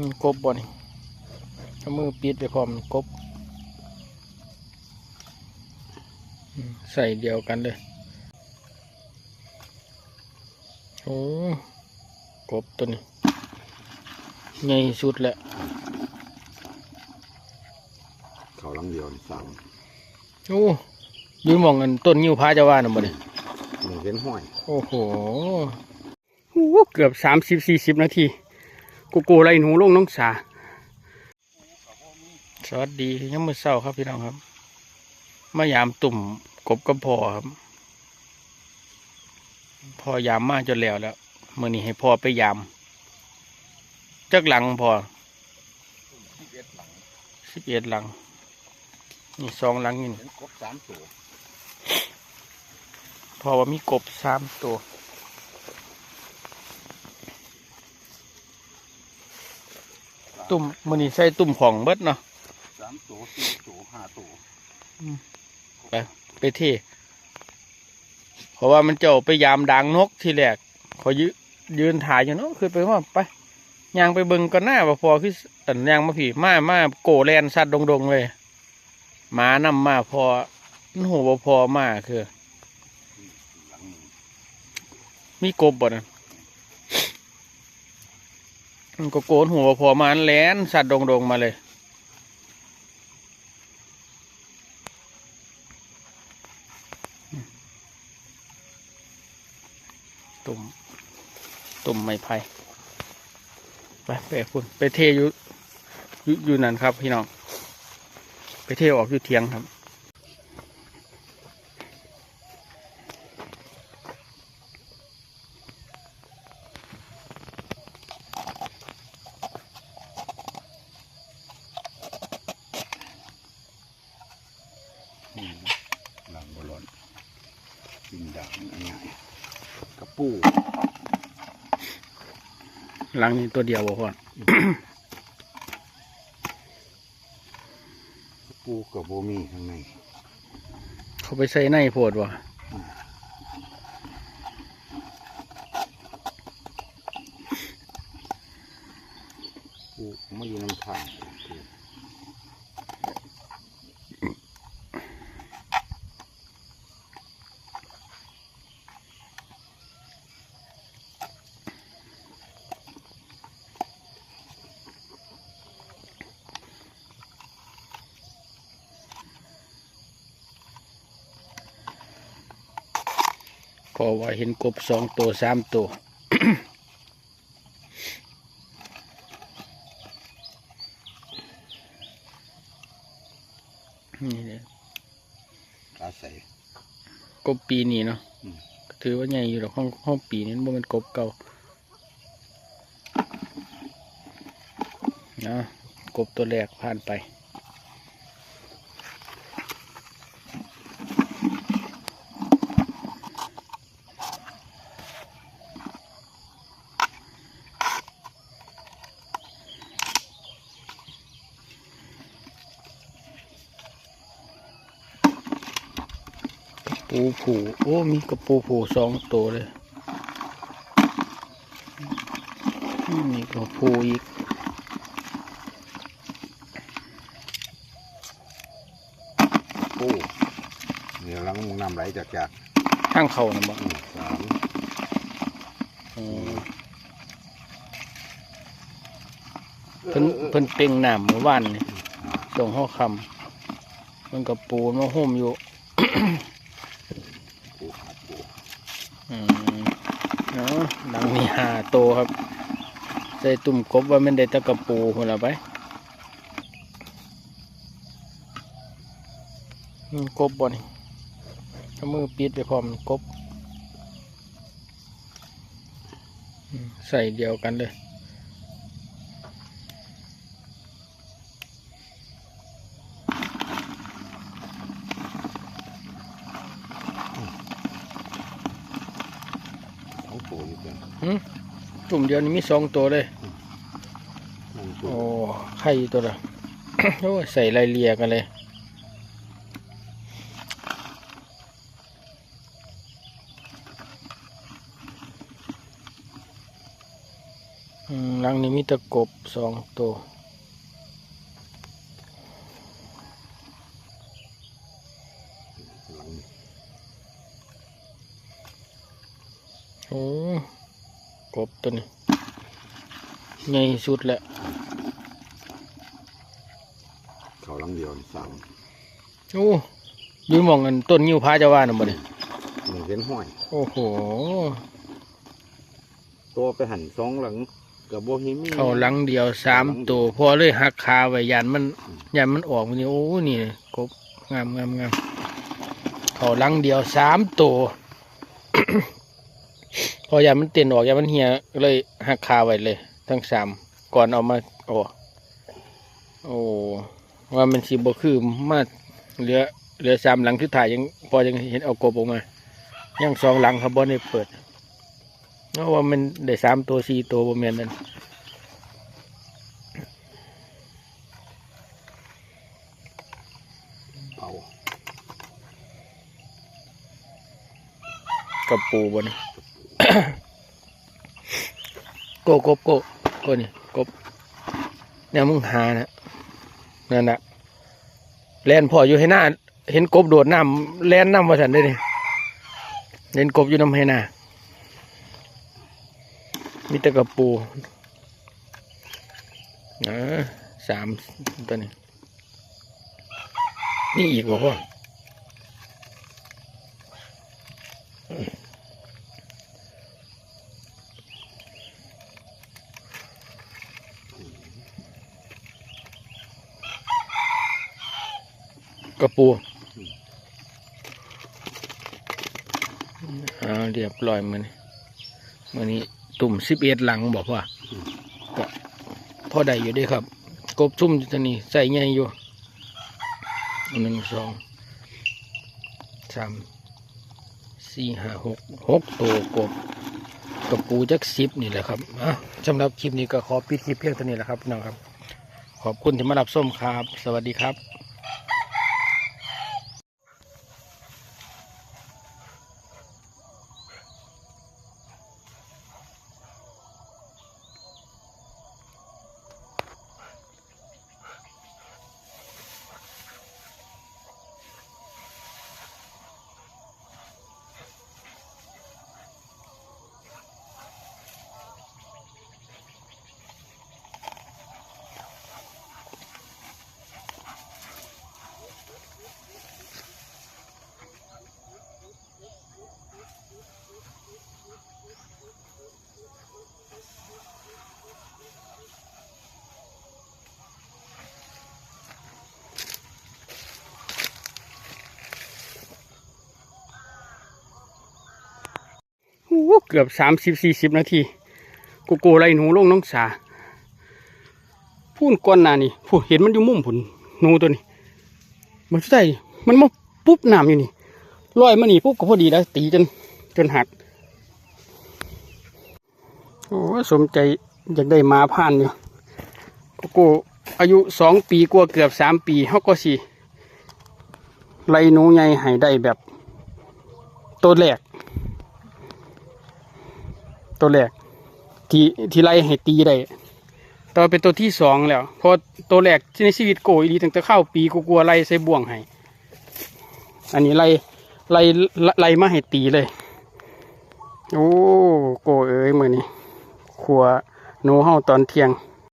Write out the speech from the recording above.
อืมกบบ่นี่เอามือปิดไปพร้อมกบอืมใส่เดียวกันเลย โอ้กบตัวนี้ใหญ่สุดแหละเขาลังเดียวนี่สั่งโอ้ยืนมองกันต้นยิ้วพาจะว่าน่ะบ่นี่นี่เห็นห้อย โอ้โหโอ้เกือบสามสิบสี่สิบนาที กูกูไรหนูลงน้องสา สวัสดียังมือเศร้าครับพี่น้องครับ มายามตุ่มกบกับพ่อครับพ่อยามมาจนแล้วแล้วเมื่อนี้ให้พ่อไปยาม จักหลังพ่อสิบเอ็ดหลัง นี่สองหลังนี่เห็นกบสามตัวเพอว่ามีกบสามตัว ตุ่มมือนี้ใส่ตุ่มของเบิดเนาะสามตัวสี่ตัวห้าตัวไปไปเที่เพราะว่ามันจะออกไปยามดังนกที่แรกขอยืยืนถ่ายอยู่เนาะคือไปว่าไปยางไปเบิ่งก่อนหน้าว่าพอคืออันยางมาผีมามาโกแลนสัตว์ดงๆเลยหมานำมาพอมันโหบ่พอมาคือหลังหนึ่งมีกบบ่นะ มันก็โกนหัวพอมาอันแลนสัตว์ดงๆมาเลยตุ่มตุ่มไม้ไผ่ไปไปคุณไปเทอยู่อยู่นั่นครับพี่น้อง ไปเทออกอยู่เทียงครับ นี่หลังบอลอนกินด่างอันใหญ่กระ ปูหลังนี้ตัวเดียวบ่พอกกระปูกับโบมีข้างใน เขาไปใส่ในโพดวะปูไม่อยู่น้ำทาง พอว่าเห็นกบสองตัวสามตัวนี่เลยอาศัยกบปีนี้เนาะอืมก็ถือว่าใหญ่อยู่หรอกห้องห้องปีนี้มันบ่แมันกบเก่าเนาะกบตัวแรกผ่านไป ปูผูโอ้มีกระปูผูสองตัวเลยนี่กระปูอีกปูเนี่ยหลังน้ำไหลจากจากข้างเขานะบ่อืมสามอืมเพิ่นเพิ่นเป่งน้ำเมื่อวานนี่ห้าตรงห้อคำมันกระปูมันห่มอยู่ ปูห้าปู อืมเลังนี้หาโตวครับ ใส่ตุ่มกบว่ามันได้ตะกะปูคนละไปกบบ่นี่เอามือปิดไปพร้อมกบ ใส่เดียวกันเลย สองตัวอยู่กัน ตุ่มเดียวนี้มีสองตัวเลยหนึ่งตัวโอ้ไข่ตัวละโอ้ยใส่รายเลียกันเลยอืมหลังลังนี้มีแตะกบสองตัวโอ้ กบตัวนี้ใหญ่สุดแหละเขาหลังเดียวนี่สามโอ้อยืนมองกันต้นงิ้วพาเจะว่าน่ะบ่เนี่ยหนึ่งเส้นห้อย โอ้โห ตัวไปหันสองหลังกับโบฮิมีเข้าหลังเดียวสามตัวพอเลยหักขาไว้ยันมันยันมันออกมันนี่โอ้นี่กบงามงามงามเข้าหลังเดียวสามตัว พอยันมันเต้นออกยันมันเหี่ยก็เลยหักขาไว้เลย ทั้งสามก่อนเอามาโอ้โอ้ว่ามันสีบ่คือมาเหลือเหลือสามหลังคือถ่ายยังพอยังเห็นเอากบออกมายังสองหลังครับบอได้เปิดเพราะว่ามันได้สามตัวสี่ตัวบนเมนนั่นเอากับปูบน โกกบโกโกนี่กบเนี่ยมึงหานะนั่นนะแลนพออยู่ให้หน้า เห็นกบโดดน้ำแลนน้ำมาสันได้เลยเห็นกบอยู่น้ำให้หน้ามีต่กับปูนะสามตัวนี้นี่อีกบ่พ่อ กระปูอ่าเรียบร้อยมันมันนี้ตุ่มสิบเอ็ดหลังบอกว่าก็พอได้อยู่ด้วยครับ กบซุ่มตัวนี้ใส่ใหญ่อยู่หนึ่งสองสามสี่ห้าหกหกตัวกบกระปูจักสิบนี่แหละครับอะสำหรับคลิปนี้ก็ขอปิดคลิปเพียงเท่านี้แหละครับพี่น้องครับ ขอบคุณที่มารับส้มครับ สวัสดีครับ เกือบสามสิบสี่สิบนาทีกูโกไล่หนูลงน้องสาพูนก้อนหนานี่ผู้เห็นมันอยู่มุมผุนหนูตัวนี้มันใช่มันมาปุ๊บน้ำอยู่นี่ลอยมานี่ปุ๊บก็พอดีแล้วตีจนจนหักโอ้สมใจอยากได้มาผ่านอยู่กูโกอายุสองปีกว่าเกือบสามปีเขาก็สิไล่หนูใหญ่ให้ได้แบบตัวแรก ตัวแรกที่ที่ไล่ให้ตีได้ต่อเป็นตัวที่สองแล้วพอตัวแรกที่ในชีวิตโกอีดีตั้งแต่เข้าปีกูกลัวไล่ใส่บ่วงให้อันนี้ไล่ไล่ไล่มาให้ตีเลย โอ้โกเอ้ยมือนี้ขัวโนูเฮาตอนเที่ยง